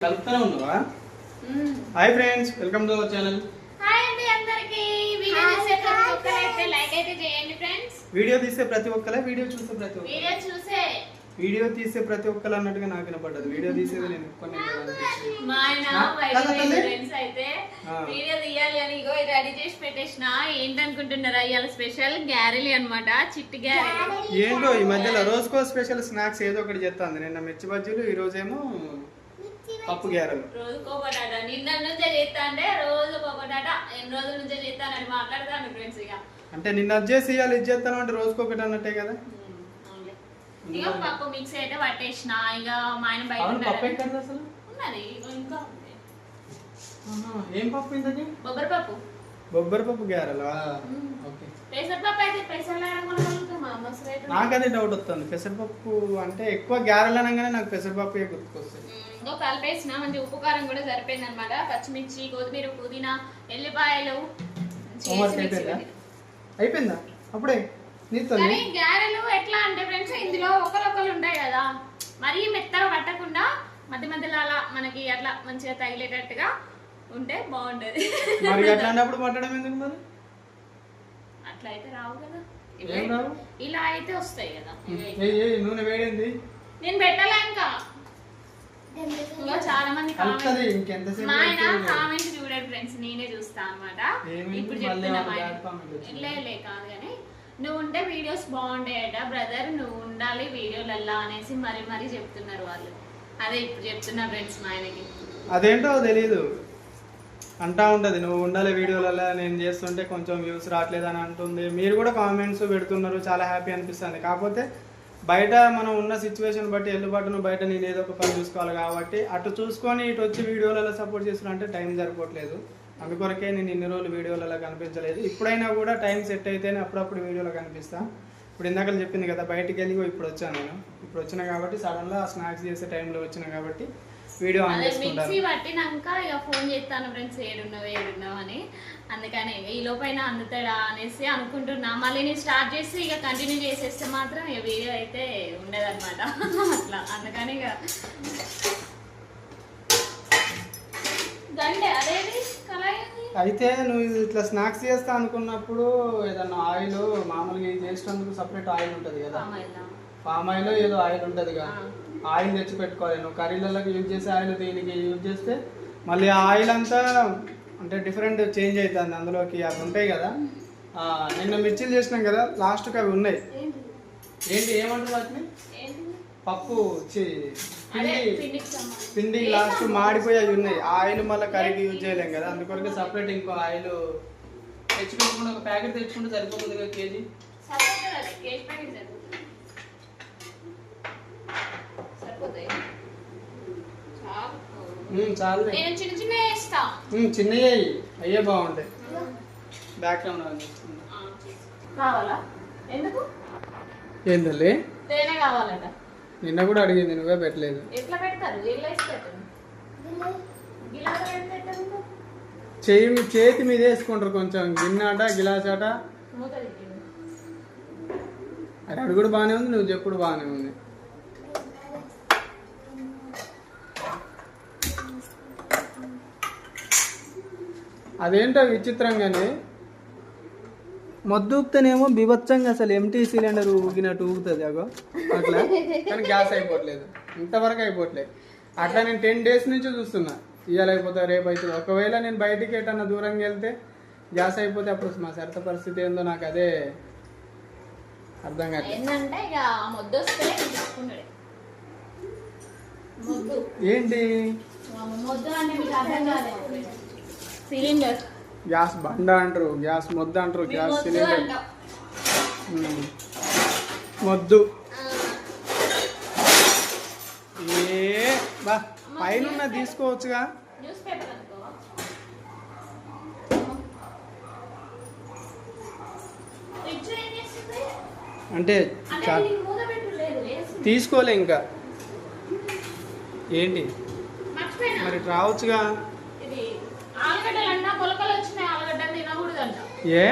కలుపుతూనే ఉన్నావా? Hi friends welcome to our channel hi అండి అందరికి. వీడియో చూసే ప్రతి ఒక్కరైతే లైక్ అయితే చేయండి ఫ్రెండ్స్ వీడియో తీసే ప్రతి ఒక్కలే వీడియో చూసే ప్రతి ఒక్కరు వీడియో చూసే. వీడియో తీసే ప్రతి ఒక్కరు అన్నట్టుగా నాకు వినపడ్డది వీడియో తీసేది నేను. వీడియో తీయాలి అని ఇగో రెడీ చేసి పెట్టేసిన ఏంటనుకుంటున్నారా ఇవాళ స్పెషల్ గ్యారెలి అన్నమాట చిట్టి గ్యారెలి ఏంటో ఈ మధ్యలో రోజుకో స్పెషల్ స్నాక్స్ ఏదో ఒకటి చేస్తాంది నిన్న మిర్చి బజ్జీలు ఈ రోజేమో పప్పు గ్యారెలు. రోజుకో పొటాట నిన్న నుంచే చేస్తా అంటే రోజుకో పొటాట ఎన్ని రోజుల నుంచే చేస్తానని మాట్లాడతాను ఫ్రెండ్స్ ఇక అంటే నిన్న అది చేసి ఇవాళ ఇది చేస్తాను అంటే రోజుకొకటి అన్నట్టే కదా. ఇక పప్పు మిక్స్ అయితే పట్టేసిన. ఇక మా ఆయన బయట పప్పు. ఎక్కడ అసలు? ఉన్నది ఇంకా ఏం పప్పు ఇంతకి? బొబ్బరి పప్పు. బొబ్బరి పప్పు గ్యారెలా మ్మ్. ఓకే. పెసరపప్పు అయితే పెసర్లు ఆడమనుకుంటున్నాం మా అమ్మ సైడ్ నాకు అదే డౌట్ వస్తుంది. పెసరపప్పు అంటే ఎక్కువ గ్యారెలు అనగానే నాకు పెసరపప్పు గుర్తుకొస్తుంది ఇంకో కలిపేసిన మంచి ఉప్పు కారం కూడా సరిపోయింది అనమాట పచ్చిమిర్చి కొత్తిమీర పుదీనా ఎల్లిపాయలు అయిపోయిందా? అప్పుడే నీతో గారెలు ఎట్లా అంటే ఫ్రెండ్స్ ఇందులో ఒకరొకరు ఉంటాయి కదా. మరీ మెత్తగా పట్టకుండా మధ్య మధ్యలో అలా మనకి అట్లా మంచిగా తగిలేటట్టుగా ఉంటే బాగుంటది మరి అట్లాంటప్పుడు పట్టడం ఎందుకు మరి? అట్లా అయితే రావు కదా? ఇలా అయితే వస్తాయి కదా. ఏయ్, ఏయ్, నూనె వేడింది? నేను పెట్టలే ఇంకా? ఇంకా చాలా మంది ఆయన? కామెంట్ చూడండి ఫ్రెండ్స్ నేనే చూస్తా అనమాట? ఇప్పుడు చెప్తున్నా కాదు కానీ నువ్వు ఉంటే వీడియోస్ బాగుంటాయట బ్రదర్ నువ్వు ఉండాలి వీడియోలల్లా అనేసి మరీ మరీ చెప్తున్నారు వాళ్ళు. అదే ఇప్పుడు చెప్తున్నా ఫ్రెండ్స్ మా ఆయనకి. అదేంటో తెలియదు అంటా ఉంటుంది నువ్వు ఉండాలి వీడియోలలో నేను చేస్తుంటే కొంచెం వ్యూస్ రావట్లేదు అని అంటుంది. మీరు కూడా కామెంట్స్ పెడుతున్నారు చాలా హ్యాపీ అనిపిస్తుంది. కాకపోతే బయట మనం ఉన్న సిచ్యువేషన్ బట్టి ఎల్లుబాటును బయట నేను ఏదో ఒక పని చూసుకోవాలి కాబట్టి అటు చూసుకొని ఇటు వచ్చి వీడియోలలో సపోర్ట్ చేస్తున్నా అంటే టైం సరిపోవట్లేదు. అందుకొరకే నేను ఇన్ని రోజులు వీడియోలలో కనిపించలేదు. ఇప్పుడైనా కూడా టైం సెట్ అయితేనే అప్పుడప్పుడు వీడియోలో కనిపిస్తాను ఇప్పుడు ఇందాక చెప్పింది కదా బయటికి వెళ్ళి ఇప్పుడు వచ్చాను నేను. ఇప్పుడు వచ్చిన కాబట్టి సడన్గా స్నాక్స్ చేసే టైంలో వచ్చిన కాబట్టి వీడియో ఆన్ మిక్సీ పట్టినాక ఇక ఫోన్ చేస్తాను ఫ్రెండ్స్ ఏడున్నావు ఏడున్నావు అని. అందుకని ఈ లోపైన అందుతాడా అనేసి అనుకుంటున్నా. మళ్ళీ నేను స్టార్ట్ చేసి ఇక కంటిన్యూ చేసేస్తే మాత్రం ఇక వీడియో అయితే ఉండదన్నమాట. అట్లా. అందుకని ఇక అయితే నువ్వు ఇట్లా స్నాక్స్ చేస్తా అనుకున్నప్పుడు ఏదన్నా ఆయిల్ మామూలుగా ఇది చేసినందుకు సపరేట్ ఆయిల్ ఉంటుంది కదా. Palm oil? ఏదో ఆయిల్ ఉంటుంది కదా ఆయిల్ తెచ్చి పెట్టుకోవాలి నువ్వు కర్రీలలోకి యూజ్ చేసే ఆయిల్ దీనికి యూజ్ చేస్తే మళ్ళీ ఆ ఆయిల్ అంతా అంటే డిఫరెంట్ చేంజ్ అవుతుంది అందులోకి. అవి ఉంటాయి కదా. నిన్న మిర్చిలు చేసినాం కదా లాస్ట్కి అవి ఉన్నాయి. ఏంటి ఏమంటారు వాటిని? పప్పు పిండి పిండి లాస్ట్ మాడిపోయి అవి ఉన్నాయి. ఆయిల్ మళ్ళీ కర్రీకి యూజ్ చేయలేం కదా. అందుకొరకు సపరేట్ ఇంకో ఆయిల్ తెచ్చుకుంటే ఒక ప్యాకెట్ తెచ్చుకుంటే సరిపోతుంది కదా కేజీ? చాలు నేను చిన్న చిన్న వేస్తా. అయ్యి బాగుంటాయి. బ్యాక్ కెమెరా ఆ, కావాలా? ఎందుకు? ఏం తల్లి తేనె కావాలట. నిన్న కూడా అడిగింది నువ్వే పెట్టలేదు. ఎట్లా పెడతారు? చేయి మీ- చేతి మీద వేసుకుంటారు కొంచెం. గిన్నె ఆట గిలాస్ తిరిగింది. అది అడుగుడు బాగానే ఉంది నువ్వు చెప్పుడు బాగానే ఉంది. అదేంటో విచిత్రంగానే. మొద్దూపుతేనేమో బీభత్సంగా అసలు ఎంటీ సిలిండర్ ఊగినట్టు ఊగుతుంది అగో. అట్లా? కానీ గ్యాస్ అయిపోవట్లేదు. ఇంతవరకు అయిపోవట్లేదు. అట్లా నేను టెన్ డేస్ నుంచి చూస్తున్నా. ఇవాళ అయిపోతా రేపు అవుతుంది ఒకవేళ నేను బయటికి ఎటన్నా దూరంగా వెళ్తే గ్యాస్ అయిపోతే అప్పుడు మా సరిత పరిస్థితి ఏందో నాకు అదే అర్థం కాదు ఏంటంటే ఇక మొద్దు మొద్దు. ఏంటి? మొద్దు అంటే మీకు అర్థం కాలేదు. సిలిండర్. గ్యాస్ బండ అంటారు గ్యాస్ మొద్ద అంటారు గ్యాస్ సిలిండర్. మొద్దు. ఏ బా పైన తీసుకోవచ్చుగా. అంటే తీసుకోలే ఇంకా. ఏంటి? మరి రావచ్చుగా. ఏ?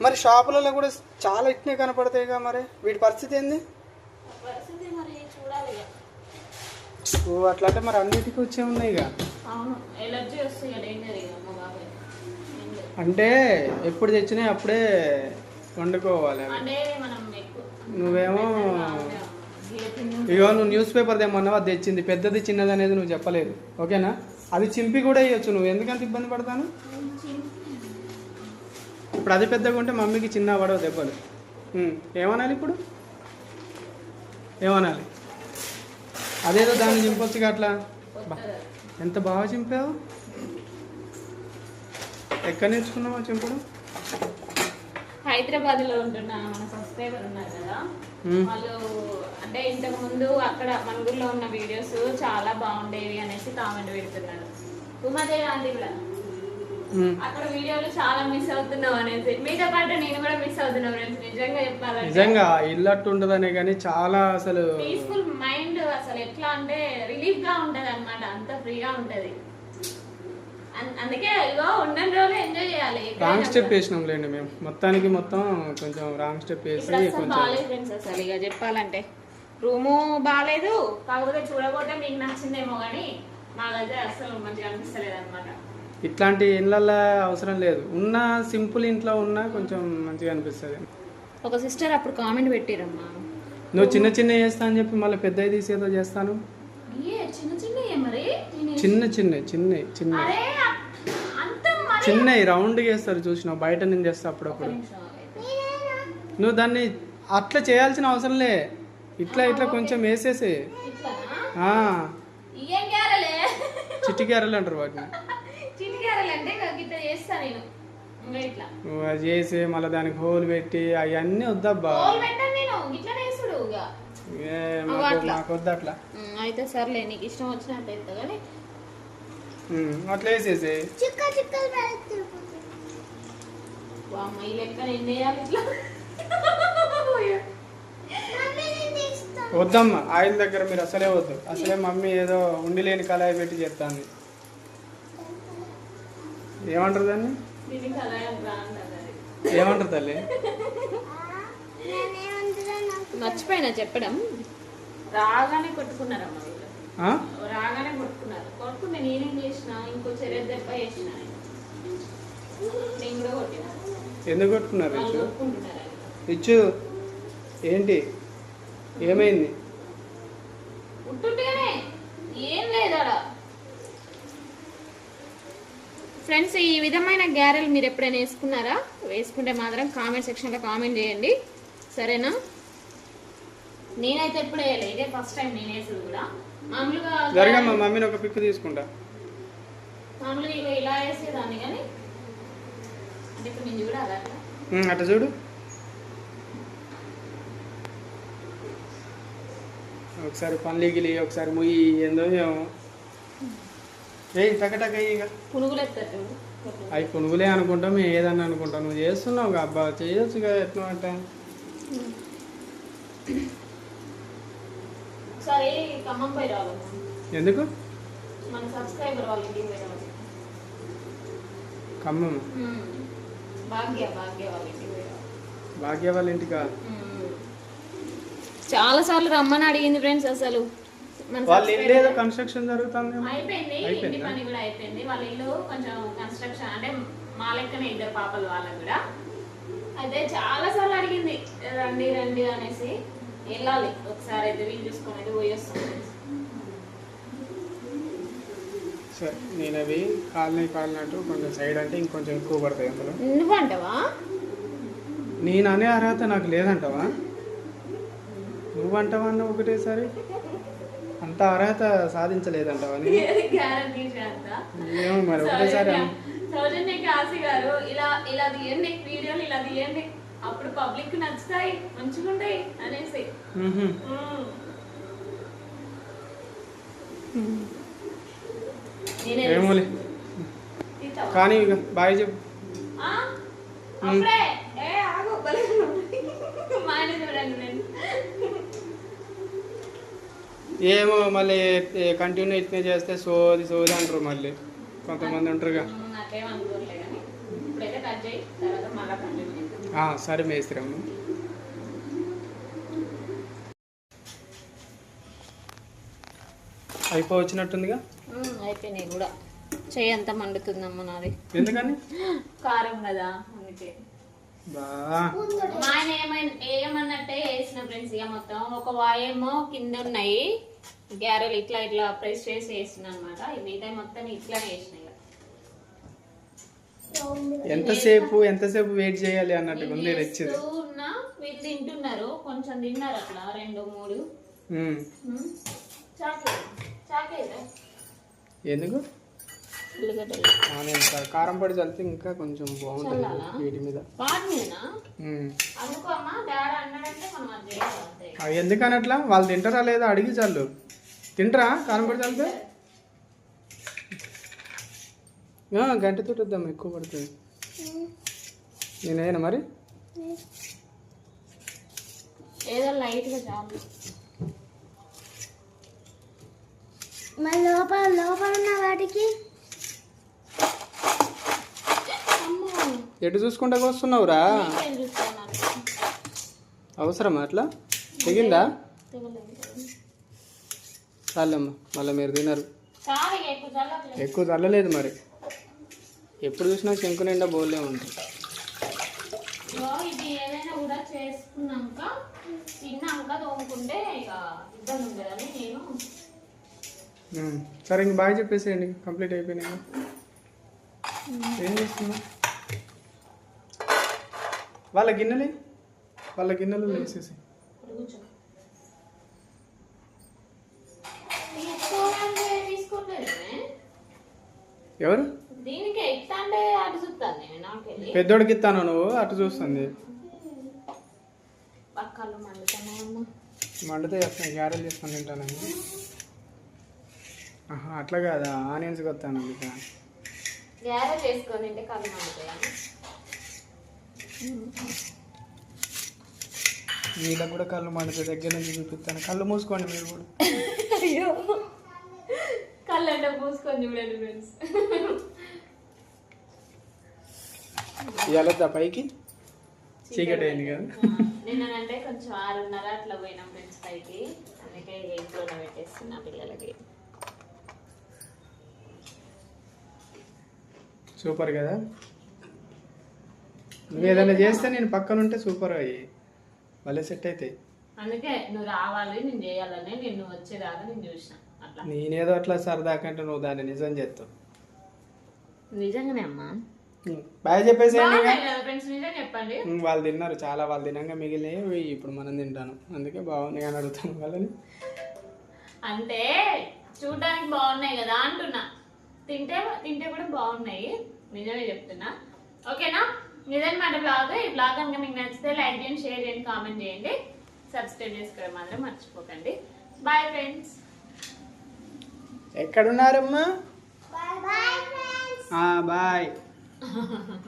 మరి షాపులలో కూడా చాలా ఇట్నే కనపడతాయిగా మరి. వీటి పరిస్థితి ఏంది? ఓ అట్లయితే మరి అన్నిటికీ వచ్చే ఉన్నాయి ఇక అవును ఎలర్జీ వస్తుంది ఇక డేంజర్ ఇక మా బాబాయ్ ఏం లేదు. అంటే ఎప్పుడు తెచ్చినాయి అప్పుడే వండుకోవాలి నువ్వేమో ఇగో నువ్వు న్యూస్ పేపర్ తెమ్మన్నావు అది తెచ్చింది. పెద్దది చిన్నది అనేది నువ్వు చెప్పలేదు. ఓకేనా? అది చింపి కూడా ఇవ్వచ్చు నువ్వు. ఎందుకంత ఇబ్బంది పడతాను? ఇప్పుడు అది పెద్దగా ఉంటే మమ్మీకి చిన్న పడవు దెబ్బలు. ఏమనాలి ఇప్పుడు? ఏమనాలి? అదేదో దాన్ని చింపొచ్చుగా అట్లా? ఎంత బాగా చింపావు? ఎక్కడ నేర్చుకున్నావా చింపడం? హైదరాబాద్లో ఉంటున్న మన సబ్స్క్రైబర్ ఉన్నారు కదా వాళ్ళు అంటే ఇంతకు ముందు అక్కడ మనుగురులో ఉన్న వీడియోస్ చాలా బాగుండేవి అనేసి కామెంట్ పెడుతున్నారు. ఉమాదేవి ఆంటీ కూడా. అక్కడ వీడియోలు చాలా మిస్ అవుతున్నావు అనేసి. మీతో పాటు నేను కూడా మిస్ అవుతున్నా ఫ్రెండ్స్ నిజంగా చెప్పాలంటే. నిజంగా ఇల్లు అట్టు ఉంటుందనే కానీ చాలా అసలు పీస్ఫుల్ మైండ్ అసలు ఎట్లా అంటే రిలీఫ్గా ఉంటది అనమాట అంత ఫ్రీగా ఉంటది. అన్- అందుకే ఇగో ఉన్న రోజులు ఎంజాయ్ చేయాలి. రాంగ్ స్టెప్ వేసినాం లేండి మేము. మొత్తానికి మొత్తం కొంచెం రాంగ్ స్టెప్ వేసి కొంచెం ఫ్రెండ్స్ అసలు. ఇక చెప్పాలంటే రూము బాగాలేదు కాకపోతే చూడబోతే మీకు నచ్చిందేమో కానీ మాకైతే అసలు మంచిగా అనిపిస్తలేదు అనమాట ఇట్లాంటి ఇళ్ళల్లో అవసరం లేదు. ఉన్న సింపుల్ ఇంట్లో ఉన్న కొంచెం మంచిగా అనిపిస్తుంది. ఒక సిస్టర్ అప్పుడు కామెంట్ పెట్టిరమ్మా. నువ్వు చిన్న చిన్న చేస్తా అని చెప్పి మళ్ళీ పెద్దవి తీసేదో చేస్తాను. ఏ చిన్న చిన్న నేను- చిన్న చిన్న చిన్న రౌండ్ చేస్తారు చూసినావు బయట నుంచి చేస్తా అప్పుడప్పుడు. నువ్వు దాన్ని అట్లా చేయాల్సిన అవసరం లే. ఇట్లా ఇట్లా కొంచెం వేసేసి. చిట్టికారలు అంటారు వాటిని. అది చేసి మళ్ళీ దానికి హోల్ పెట్టి అవన్నీ వద్దబ్బా. మాకు వద్దు అట్లా. అయితే సర్లే నీకు ఇష్టం వచ్చినట్టు కానీ అట్లా వేసేసి అమ్మ ఈ లెక్క నేను వేయాలి ఇట్లా? వద్దమ్మా ఆయిల్ దగ్గర మీరు అసలే వద్దు. అసలే మమ్మీ ఏదో ఉండి లేని కళాయి పెట్టి చెప్తాంది ఏమంటారు దాన్ని. ఏమంటారు తల్లి? మర్చిపోయినా చెప్పడం? రాగానే కొట్టుకున్నారమ్మ? రాగానే కొట్టుకున్నారు. కొట్టుకుంటే నేనేం చేసిన? ఇంకో చెర్య దెబ్బ చేసిన నేను. కూడా కొట్టిన. ఎందుకు కొట్టుకున్నారు. ఇచ్చు ఏంటి? ఏమైంది? ఉంటుంటేనే. ఏం ఫ్రెండ్స్ ఈ విధమైన గ్యారెలు మీరు ఎప్పుడైనా వేసుకున్నారా? వేసుకుంటే మాత్రం కామెంట్ సెక్షన్లో కామెంట్ చేయండి. సరేనా? నేనైతే ఎప్పుడు వేయలేదు ఇదే ఫస్ట్ టైం నేను వేసేది కూడా. మామూలుగా జరగమ్మా మమ్మీని ఒక పిక్ తీసుకుంటా. మామూలుగా ఇలా వేసేదాన్ని కానీ అంటే ఇప్పుడు నేను చూడాలి? అట్లా చూడు. ఒకసారి పనులు గిలి ఒకసారి ముయ్యి ఏందో ఏమో. ఏయ్ టకటక ఇక. పునుగులు. అవి పునుగులే అనుకుంటాం మేము ఏదన్నా అనుకుంటాం. నువ్వు చేస్తున్నావు కదా అబ్బా చేయొచ్చుగా ఎట్లా అంటే. ఎందుకు? ఖమ్మం? భాగ్య వాళ్ళ ఇంటికి పోయి రావాలి భాగ్య వాళ్ళ ఇంటికా చాలా సార్లు రమ్మని అడిగింది ఫ్రెండ్స్ అసలు. మన వాళ్ళ ఇల్లు ఏదో subscriber- కన్స్ట్రక్షన్ జరుగుతుంది అయిపోయింది ఇంటి? పని కూడా అయిపోయింది. వాళ్ళ ఇల్లు కొంచెం కన్స్ట్రక్షన్ అంటే మా లెక్కనే ఇద్దరు పాపలు వాళ్ళకి కూడా. అయితే చాలా సార్లు అడిగింది రండి రండి అనేసి. వెళ్ళాలి ఒకసారి అయితే వీలు చూసుకొని అయితే పోయి వస్తాం. సరే నేను అవి కాలనీ కాలినట్టు కొంచెం సైడ్ అంటే ఇంకొంచెం ఎక్కువ పడతాయి అందులో. నువ్వంటావా? నేను అనే అర్హత నాకు లేదంటావా? నువ్వంటావా అన్న ఒకటేసారి. అంత అర్హత సాధించలేదంటావా నేను గ్యారంటీ అంతా ఏమో మరి ఒకటేసారి అన్- సౌజన్య కాశీ గారు ఇలా ఇలా తీయండి వీడియోలు ఇలా తీయండి. అప్పుడు పబ్లిక్ నచ్చుతాయి మంచిగా ఉంటాయి అనేసి ఏమోలే? కానీ బాయ్ చెప్పు ఆ? అప్పుడే ఏ ఆగు భలే ఉన్నావు. మా ఆయన చూడండి నేను ఏమో మళ్ళీ కంటిన్యూ ఇట్నే చేస్తే సోది సోది అంటారు మళ్ళీ. కొంతమంది ఉంటారుగా. నాకేం అనుకోలే కానీ ఇప్పుడైతే కట్ చేయి తర్వాత మళ్ళీ కంటిన్యూ చేద్దాం ఆ, సరే మేస్త్రమ్మ అయిపోవచ్చినట్టుందిగా? ఉమ్, అయిపోయినాయి కూడా. చెయ్యి అంతా మండుతుందమ్మ నాది. ఎందుకని? కారం కదా అందుకే. మా ఆయన ఏమన్నట్టే వేసిన ఫ్రెండ్స్ ఇక మొత్తం. ఒక వాయేమో కింద ఉన్నాయి. గ్యారెలు ఇట్లా ఇట్లా ప్రెస్ చేసి వేసిన అనమాట మిగతా మొత్తం ఇట్లా వేసినాయి ఎంతసేపు ఎంతసేపు వెయిట్ చేయాలి అన్నట్టుగా ఉంది తెచ్చింది వీళ్ళు తింటున్నారు. కొంచెం తిన్నారు అట్లా రెండు మూడు. ఎందుకు? ఉల్లిగడ్డలు. కారం పొడి చల్లితే ఇంకా కొంచెం బాగుంటుంది? వీటి మీద. వాటి మీదనా ఉమ్. అందుకో అమ్మా డాడీ అన్నాడంటే మనం అది చేయాలి అంతే. ఆ, ఎందుకని అట్లా వాళ్ళు తింటారా లేదా అడిగి చాలు తింటారా కారం పొడి చల్లితే? ఆ, గంటతో వద్దాం ఎక్కువ పడుతుంది. నేనేనా మరి? ఏదో లైట్గా చాలు. మరి లోపల లోపల ఉన్న వాటికి అమ్మో ఎటు చూసుకుంటా వస్తున్నావురా? అవసరమా అట్లా? తెగిందా? చాలమ్మా మళ్ళీ మీరు తినరు. ఎక్కువ చల్లలేదు మరి. ఎప్పుడు చూసినా శంకు నిండా బోల్లే ఉంటుంది. ఇగో ఇది ఏదైనా కూడా చేసుకున్నాక తిన్నాక తోముకుంటే ఇక ఇబ్బంది ఉండదని నేను ఉమ్. సరే ఇంక బాగా చెప్పేసేయండి. కంప్లీట్ అయిపోయినాయి. ఏం చేస్తున్నా వాళ్ళ గిన్నెలే వాళ్ళ గిన్నెలు వేసేసి. ఎవరు? అటు పెద్దోడికి ఇస్తాను నువ్వు? అటు చూస్తుంది. పక్కలు మండితే చేస్తాను గ్యారెల్ చేసుకొని తింటానండి ఆహా అట్లా కాదా? ఆనియన్స్ కొత్తాను ఇక. గ్యారె చేసుకొని తింటే కళ్ళు మండుతాయని వీళ్ళకి కూడా కళ్ళు మండితే దగ్గర నుంచి చూపిస్తాను. కళ్ళు మూసుకోండి మీరు కూడా. అయ్యో. కళ్ళు అంటే పూసుకొని చూడండి ఫ్రెండ్స్. ఇవాళ పైకి? చీకటి అయింది కదా. నిన్నంటే కొంచెం ఆరున్నర అట్లా పోయినాం ఫ్రెండ్స్ పైకి. అందుకే ఇంట్లోనే పెట్టేస్తున్నా పిల్లలకి. సూపర్ కదా? నువ్వు ఏదైనా చేస్తే నేను పక్కన ఉంటే సూపర్ అయ్యి భలే సెట్ అవుతాయి అందుకే నువ్వు రావాలి నేను చేయాలని నిన్ను వచ్చేదాకా నేను చూసిన అట్లా. నేనేదో అట్లా సరదా కంటే నువ్వు దాన్ని నిజం చేస్తావు నిజంగానే అమ్మా. బాగా చెప్పేసేయండి ఫ్రెండ్స్ నిజం చెప్పండి. వాళ్ళు తిన్నారు చాలా వాళ్ళు తినంగా మిగిలినవి ఇప్పుడు మనం తింటాను. అందుకే బాగున్నాయి అని అడుగుతాను వాళ్ళని. అంటే చూడడానికి బాగున్నాయి కదా అంటున్నా. తింటే తింటే కూడా బాగున్నాయి. నిజమే చెప్తున్నా. ఓకేనా? ఇదన్నమాట బ్లాగ్ ఈ బ్లాగ్ కనుక మీకు నచ్చితే లైక్ చేయండి షేర్ చేయండి కామెంట్ చేయండి. సబ్స్క్రైబ్ చేసుకోవడం మాత్రం మర్చిపోకండి. Bye friends ఎక్కడున్నారమ్మా? బాయ్